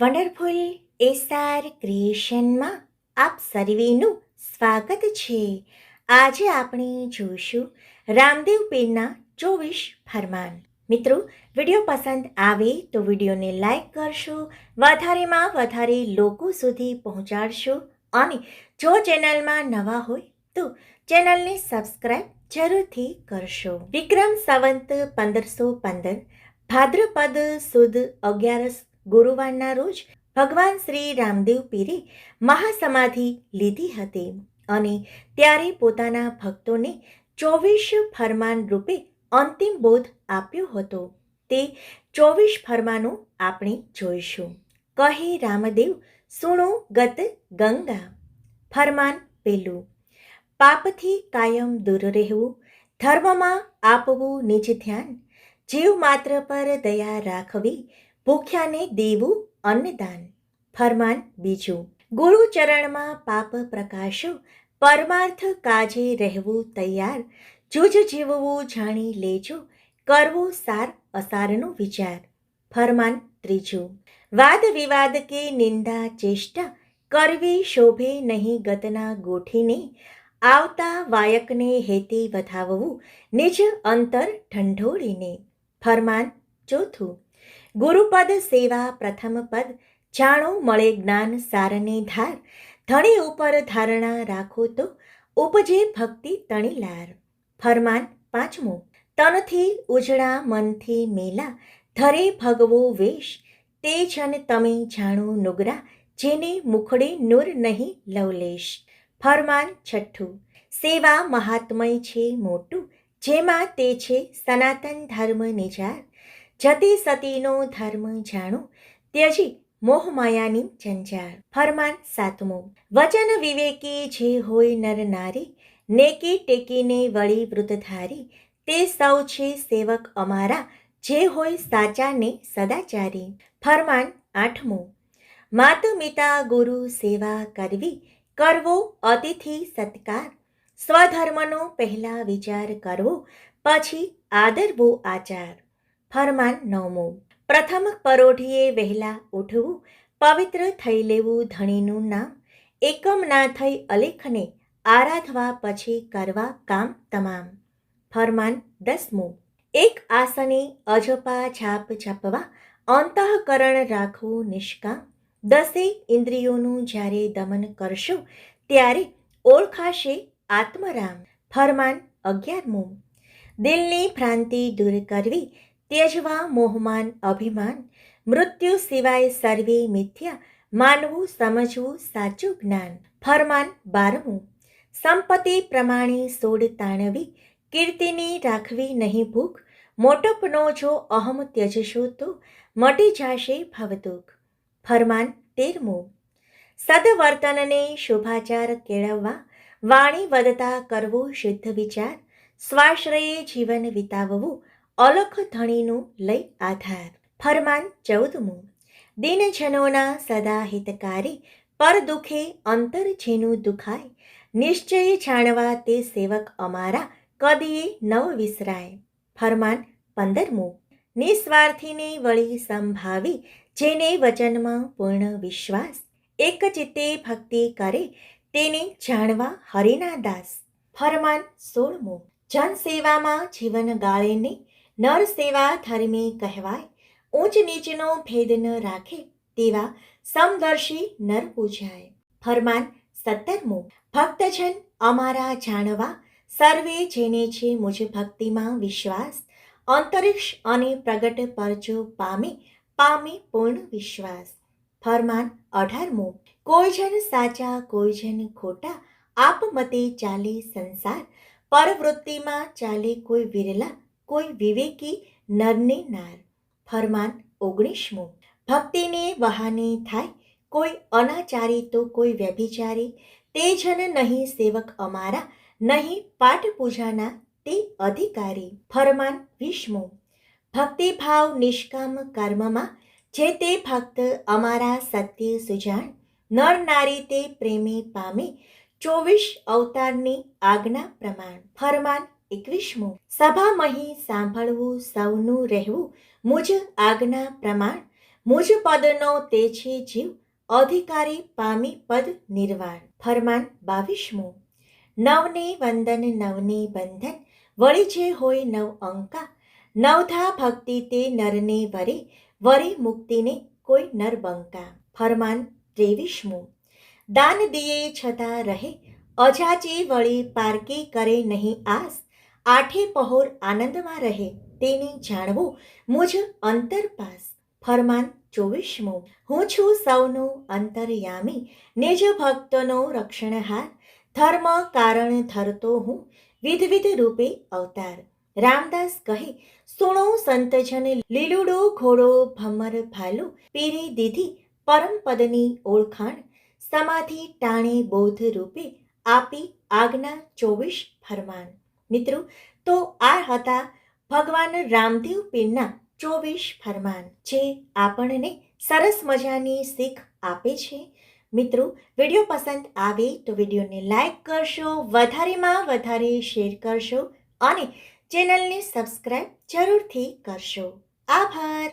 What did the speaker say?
Wonderful SR ક્રિએશનમાં આપ સર્વેનું સ્વાગત છે. આજે આપણે જોઈશું રામદેવ પીરના ચોવીસ ફરમાન. મિત્રો, વીડિયો પસંદ આવે તો વિડીયોને લાઈક કરશો, વધારેમાં વધારે લોકો સુધી પહોંચાડશો અને જો ચેનલમાં નવા હોય તો ચેનલને સબસ્ક્રાઇબ જરૂરથી કરશો. વિક્રમ સંવંત પંદરસો પંદર, ભાદ્રપદ સુદ અગિયારસ ગુરુવારના રોજ ભગવાન શ્રી રામદેવ પીરે મહાસમાધિ લીધી હતી અને ત્યારે પોતાના ભક્તોને ચોવીસ ફરમાન રૂપે અંતિમ બોધ આપ્યો હતો. તે ચોવીસ ફરમાનો આપણે જોઈશું. કહે રામદેવ, સુણો ગત ગંગા. ફરમાન પેલું, પાપથી કાયમ દૂર રહેવું, ધર્મમાં આપવું નિજ ધ્યાન, જીવ માત્ર પર દયા રાખવી ભૂખ્યાને દેવું અન્નદાન, ફરમાન બીજું. ગુરુ ચરણમાં પાપ પ્રકાશો, પરમાર્થ કાજે રહેવું તૈયાર. જુજ જીવવું જાણી લેજો, કરવો સાર અસારનો વિચાર. ફરમાન ત્રીજું. વાદ વિવાદ કે નિંદા ચેષ્ટા, કરવી શોભે નહીં ગતના ગોઠીને. આવતા વાયકને હેતે વધાવવું, નિજ અંતર ઠંઢોળીને ફરમાન ચોથું. ગુરુપદ સેવા પ્રથમ પદ. જાણો, મળે જ્ઞાન સારને ધાર. ધણી ઉપર ધારણા રાખો તો ઉપજે ભક્તિ તણી લાર. ફરમાન પાંચમું. તનથી ઉજળા મનથી મેલા. ધરે ભગવો વેશ. તે જન તમે જાણો નુગરા. જેને મુખડે નૂર નહીં લવલેશ. ફરમાન છઠ્ઠું. સેવા મહાત્મય છે મોટું. જેમાં તે છે સનાતન ધર્મ નિજાર. જતી સતીનો ધર્મ જાણો. ત્યજી મોહમાયાની ઝંઝાળ ફરમાન સાતમું. વચન વિવેકી જે હોય નર નારી, નેકી ટેકીને વળી વૃતધારી તે સૌ છે સેવક અમારા, જે હોય સાચા ને સદાચારી. ફરમાન આઠમું. માત મિતા ગુરુ સેવા કરવી, કરવો અતિથિ સત્કાર. સ્વધર્મનો પહેલા વિચાર કરવો, પછી આદરવો આચાર. ફરમાન નવમું પ્રથમ પરોઢીએ વહેલા ઉઠવું, પવિત્ર થઈ લેવું ધણીનું નામ, એકમ ના થઈ અલેખને આરાધવા પછી કરવા કામ તમામ. ફરમાન દસમું. એક આસને અજપા છાપ છપવા, અંતઃકરણ રાખવું નિષ્કામ. દસે ઇન્દ્રિયોનું જ્યારે દમન કરશો, ત્યારે ઓળખાશે આત્મરામ. ફરમાન અગિયારમું. દિલની ભ્રાંતિ દૂર કરવી ત્યજવા મોહમાન, અભિમાન, મૃત્યુ સિવાય સર્વે મિથ્યા, માનવું, સમજવું, સાચું જ્ઞાન. ફરમાન બારમું, સંપત્તિ પ્રમાણે સોડ તાણવી, કીર્તિની રાખવી નહીં ભૂખ, મોટપનો જો અહમ ત્યજશો તો મટી જાશે ભવદુઃખ. ફરમાન તેરમું, સદવર્તનને શુભાચાર કેળવવા, વાણી વધતા કરવો શુદ્ધ વિચાર, સ્વાશ્રયે જીવન વિતાવવું અલખ ધણીનું લઈ આધાર. ફરમાન ચૌદમું. દિનજનોના સદા હિતકારી, પર દુખે અંતર જેનું દુખાય. નિશ્ચય જાણવા તે સેવક અમારા, કદીએ નવ વિસરાય. ફરમાન પંદરમું. નિસ્વાર્થીને વળી સંભાવી, જેને વચનમાં પૂર્ણ વિશ્વાસ, એક ચિત્તે ભક્તિ કરે, તેને જાણવા હરિના દાસ ફરમાન સોળમું. જનસેવામાં જીવન ગાળેને નર સેવા ધર્મી કહેવાય ઊંચ નીચનો ભેદ ન રાખે તેવા સમદર્શી નર પૂજાય ફરમાન સત્તરમું ભક્તજન અમારા જાણવા સર્વે જેને છે મુજ ભક્તિમાં વિશ્વાસ અંતરિક્ષ અને પ્રગટ પરજો પામે પામે પૂર્ણ વિશ્વાસ ફરમાન અઢારમું કોઈ જન સાચા કોઈ જન ખોટા આપ મતે ચાલે સંસાર પરવૃત્તિમાં ચાલે કોઈ વિરલા કોઈ વિવેકી નરને નાર. ફરમાન ઓગણીસમું. ભક્તિને વહાની થાય. કોઈ અનાચારી તો કોઈ વ્યભિચારી. તે જન નહીં સેવક અમારા. નહીં પાઠ પૂજાના તે અધિકારી. ફરમાન વિષ્મુ ભક્તિભાવ નિષ્કામ કર્મમાં. જે તે ભક્ત અમારા સત્ય સુજાણ. નર નારી તે પ્રેમે પામે. ચોવીસ અવતારની આજ્ઞા પ્રમાણ. ફરમાન એકવીસમું સભામહી સાંભળવું, સૌનું રહેવું, મુજ આજ્ઞા પ્રમાણ, મુજ પદનો તે છે જીવ, અધિકારી પામી પદ નિર્વાણ. ફરમાન બાવીસમું. નવને વંદન, નવને બંધન, વળી જે હોય નવ અંકા, નવધા ભક્તિ તે નરને વરે વરે મુક્તિને કોઈ નર બંકા. ફરમાન ત્રેવીસમું. દાન દિયે છતાં રહે અજાચી વળી પારકી કરે નહીં આસ આઠે પહોર આનંદમાં રહે તેને જાણવું મુજ અંતરપાસ ફરમાન ચોવીસમો. હું છું સૌનો અંતરયામી, નિજ ભક્તનો રક્ષણહાર. ધર્મ કારણ ધરતો હું, વિધવિધ રૂપે અવતાર. રામદાસ કહે, સુણો સંતજન, લીલુડો ઘોડો ભમર ભાલુ, પીરી દીધી પરમ પદની ઓળખાણ. સમાધિ ટાણે બોધ રૂપે આપી આજ્ઞા ચોવીસ ફરમાન. મિત્રો, તો આ હતા ભગવાન રામદેવ પીરના ચોવીસ ફરમાન, જે આપણને સરસ મજાની શીખ આપે છે. મિત્રો, વીડિયો પસંદ આવે તો વિડીયોને લાઈક કરશો, વધારેમાં વધારે શેર કરશો અને ચેનલને સબસ્ક્રાઈબ જરૂરથી કરશો. આભાર.